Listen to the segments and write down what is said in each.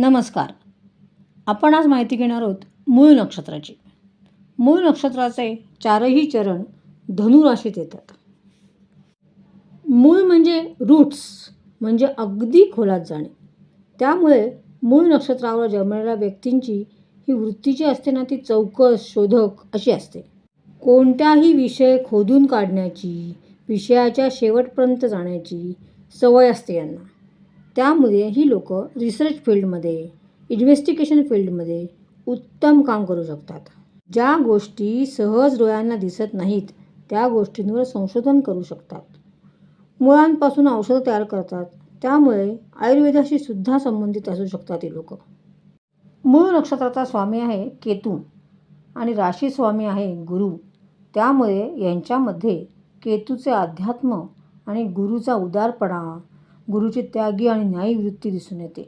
नमस्कार. आपण आज माहिती घेणार आहोत मूळ नक्षत्राची. मूळ नक्षत्राचे चारही चरण धनुराशीत येतात. मूळ म्हणजे रूट्स म्हणजे अगदी खोलात जाणे. त्यामुळे मूळ नक्षत्रावर जन्मलेल्या व्यक्तींची ही वृत्ती जी असते ना ती चौकस शोधक अशी असते. कोणत्याही विषय खोदून काढण्याची विषयाच्या शेवटपर्यंत जाण्याची सवय असते यांना. त्यामुळे ही लोक रिसर्च फील्डमध्ये इन्व्हेस्टिगेशन फील्डमध्ये उत्तम काम करू शकतात. ज्या गोष्टी सहज डोळ्यांना दिसत नाहीत त्या गोष्टींवर संशोधन करू शकतात. मुळांपासून औषधं तयार करतात त्यामुळे आयुर्वेदाशी सुद्धा संबंधित असू शकतात ही लोक. मूळ नक्षत्राचा स्वामी आहे केतू आणि राशी स्वामी आहे गुरु. त्यामुळे यांच्यामध्ये केतूचे अध्यात्म आणि गुरुचा उदारपणा गुरुची त्यागी आणि न्यायी वृत्ती दिसून येते.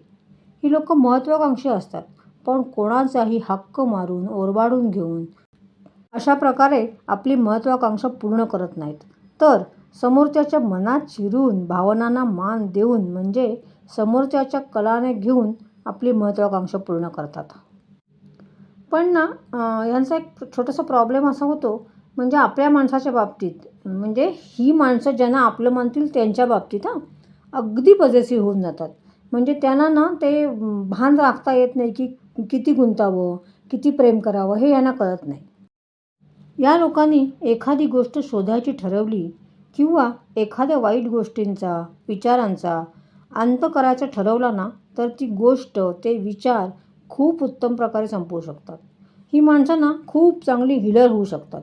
ही लोक महत्त्वाकांक्षी असतात पण कोणाचाही हक्क मारून ओरबाडून घेऊन अशा प्रकारे आपली महत्त्वाकांक्षा पूर्ण करत नाहीत. तर समोरच्याच्या मनात शिरून भावनांना मान देऊन म्हणजे समोरच्याच्या कलाने घेऊन आपली महत्त्वाकांक्षा पूर्ण करतात. पण ना यांचा एक छोटासा प्रॉब्लेम असा होतो म्हणजे आपल्या माणसाच्या बाबतीत म्हणजे ही माणसं ज्यांना आपलं मानतील त्यांच्या बाबतीत हां. अगदी पजेसिव्ह होऊन जातात. म्हणजे त्यांना ना ते भान राखता येत नाही की किती गुंतावं किती प्रेम करावं हे यांना कळत नाही. या लोकांनी एखादी गोष्ट शोधायची ठरवली किंवा एखाद्या वाईट गोष्टींचा विचारांचा अंत करायचा ठरवला ना तर ती गोष्ट ते विचार खूप उत्तम प्रकारे संपवू शकतात. ही माणसं ना खूप चांगली हिलर होऊ शकतात.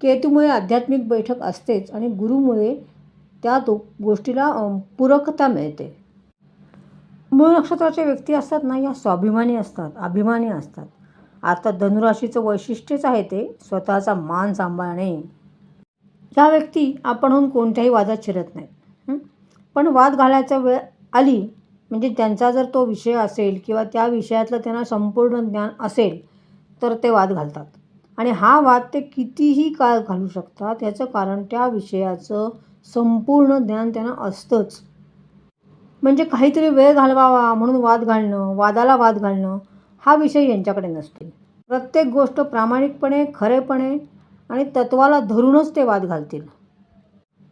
केतूमुळे आध्यात्मिक बैठक असतेच आणि गुरुमुळे त्या दो गोष्टीला पूरकता मिळते. मूळ नक्षत्राचे व्यक्ती असतात ना या स्वाभिमानी असतात अभिमानी असतात. आता धनुराशीचं वैशिष्ट्यच आहे ते स्वतःचा मान सांभाळणे. त्या व्यक्ती आपणहून कोणत्याही वादात शिरत नाहीत. पण वाद घालायचा वेळ आली म्हणजे त्यांचा जर तो विषय असेल किंवा त्या विषयातलं त्यांना संपूर्ण ज्ञान असेल तर ते वाद घालतात. आणि हा वाद ते कितीही काळ घालू शकतात याचं कारण त्या विषयाचं संपूर्ण ज्ञान त्यांना असतंच. म्हणजे काहीतरी वेळ घालवावा म्हणून वाद घालणं वादाला वाद घालणं हा विषय यांच्याकडे नसतो प्रत्येक गोष्ट प्रामाणिकपणे खरेपणे आणि तत्वाला धरूनच ते वाद घालतील.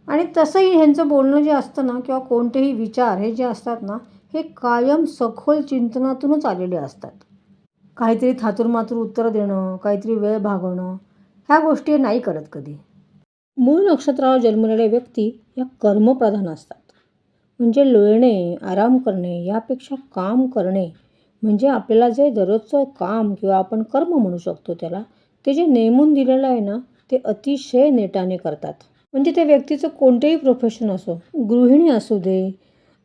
आणि तसंही ह्यांचं बोलणं जे असतं ना किंवा कोणतेही विचार हे जे असतात ना हे कायम सखोल चिंतनातूनच आलेले असतात. काहीतरी थातुरमातूर उत्तरं देणं काहीतरी वेळ भागवणं ह्या गोष्टी नाही करत कधी. मूळ नक्षत्रावर जन्मलेल्या व्यक्ती या कर्मप्रधान असतात. म्हणजे लोळणे आराम करणे यापेक्षा काम करणे म्हणजे आपल्याला जे दररोजचं काम किंवा आपण कर्म म्हणू शकतो त्याला ते जे नेमून दिलेलं आहे ना ते अतिशय नेटाने करतात. म्हणजे त्या व्यक्तीचं कोणतेही प्रोफेशन असो गृहिणी असू दे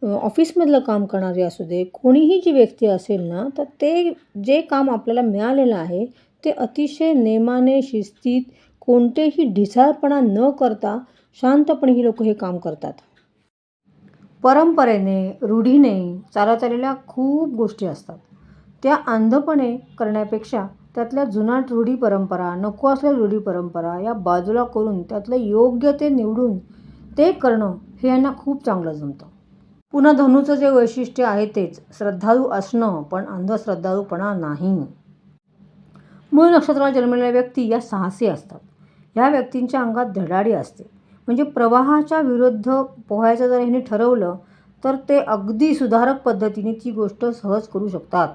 ऑफिसमधलं काम करणारी असू दे कोणीही जी व्यक्ती असेल ना तर ते जे काम आपल्याला मिळालेलं आहे ते अतिशय नेमाने शिस्तीत कोणतेही ढिसाळपणा न करता शांतपणे ही लोक हे काम करतात. परंपरेने रूढीने चालत आलेल्या खूप गोष्टी असतात. त्या अंधपणे करण्यापेक्षा त्यातल्या जुनाट रूढी परंपरा नको असलेल्या रूढी परंपरा या बाजूला करून त्यातलं योग्य ते निवडून ते करणं हे यांना खूप चांगलं जमतं. पुन्हा धनुचं जे वैशिष्ट्य आहे तेच श्रद्धाळू असणं पण अंधश्रद्धाळूपणा नाही. मूळ नक्षत्राला जन्मलेल्या व्यक्ती या साहसी असतात. ह्या व्यक्तींच्या अंगात धडाडी असते. म्हणजे प्रवाहाच्या विरुद्ध पोहायचं जर ह्यांनी ठरवलं तर ते अगदी सुधारक पद्धतीने ती गोष्ट सहज करू शकतात.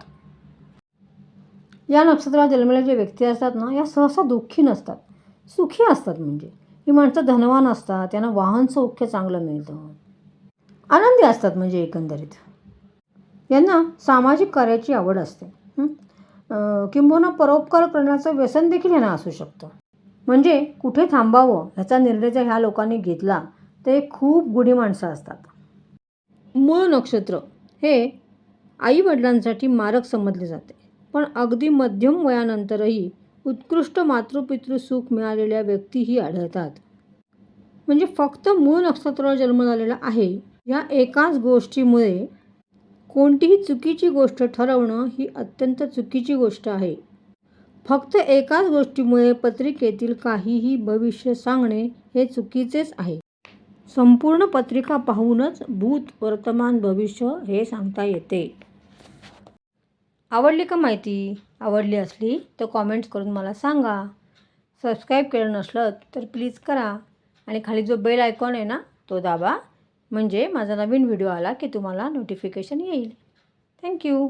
या नक्षत्रात जन्मलेले जे व्यक्ती असतात ना या सहसा दुःखी नसतात. सुखी असतात म्हणजे. ही माणसं धनवान असतात त्यांना वाहन सौख्य चांगलं मिळतं. आनंदी असतात म्हणजे एकंदरीत. यांना सामाजिक कार्याची आवड असते. किंबहुना परोपकार करण्याचं व्यसन देखील यांना असू शकतं. म्हणजे कुठे थांबावं ह्याचा निर्णय जर ह्या लोकांनी घेतला ते खूप गुढी माणसं असतात. मूळ नक्षत्र हे आईवडिलांसाठी मारक समजले जाते. पण अगदी मध्यम वयानंतरही उत्कृष्ट मातृपितृ सुख मिळालेल्या व्यक्तीही आढळतात. म्हणजे फक्त मूळ नक्षत्रावर जन्म झालेला आहे या एकाच गोष्टीमुळे कोणतीही चुकीची गोष्ट ठरवणं ही अत्यंत चुकीची गोष्ट आहे. फक्त एकाच गोष्टीमुळे पत्रिकेतील काहीही भविष्य सांगणे हे चुकीचेच आहे. संपूर्ण पत्रिका पाहूनच भूत वर्तमान भविष्य हे सांगता येते. आवडली का माहिती? आवडली असली तर कॉमेंट्स करून मला सांगा. सबस्क्राईब केलं नसलं तर प्लीज करा. आणि खाली जो बेल आयकॉन आहे ना तो दाबा. म्हणजे माझा नवीन व्हिडिओ आला की तुम्हाला नोटिफिकेशन येईल. थँक्यू